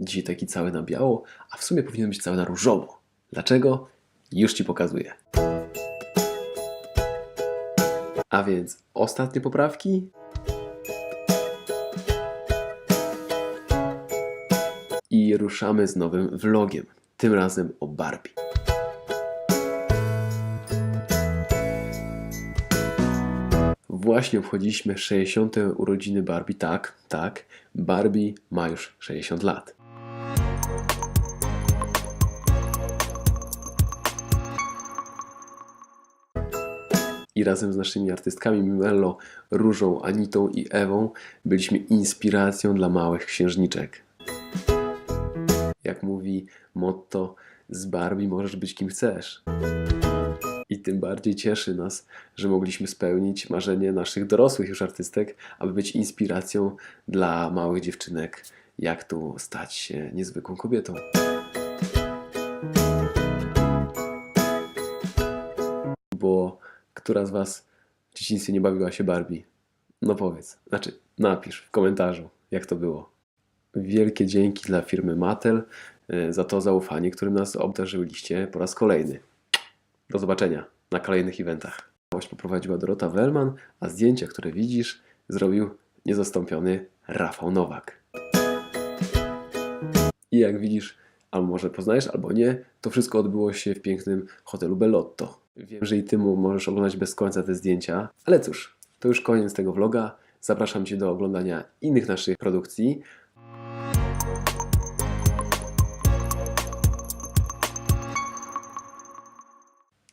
Dzisiaj taki cały na biało, a w sumie powinien być cały na różowo. Dlaczego? Już Ci pokazuję. A więc ostatnie poprawki. I ruszamy z nowym vlogiem. Tym razem o Barbie. Właśnie obchodziliśmy 60. urodziny Barbie. Tak, tak. Barbie ma już 60 lat. I razem z naszymi artystkami Mimello, Różą, Anitą i Ewą byliśmy inspiracją dla małych księżniczek. Jak mówi motto, z Barbie możesz być kim chcesz. I tym bardziej cieszy nas, że mogliśmy spełnić marzenie naszych dorosłych już artystek, aby być inspiracją dla małych dziewczynek, jak tu stać się niezwykłą kobietą. Bo która z Was w dzieciństwie nie bawiła się Barbie? No powiedz, znaczy napisz w komentarzu, jak to było. Wielkie dzięki dla firmy Mattel e, za to zaufanie, którym nas obdarzyliście po raz kolejny. Do zobaczenia na kolejnych eventach. Całość poprowadziła Dorota Wellman, a zdjęcia, które widzisz, zrobił niezastąpiony Rafał Nowak. I jak widzisz, albo może poznajesz, albo nie, to wszystko odbyło się w pięknym hotelu Bellotto. Wiem, że i ty mu możesz oglądać bez końca te zdjęcia, ale cóż, to już koniec tego vloga. Zapraszam cię do oglądania innych naszych produkcji.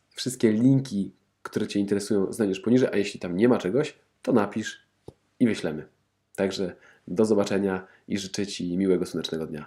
Wszystkie linki, które Cię interesują, znajdziesz poniżej, a jeśli tam nie ma czegoś, to napisz i wyślemy. Także do zobaczenia i życzę Ci miłego słonecznego dnia.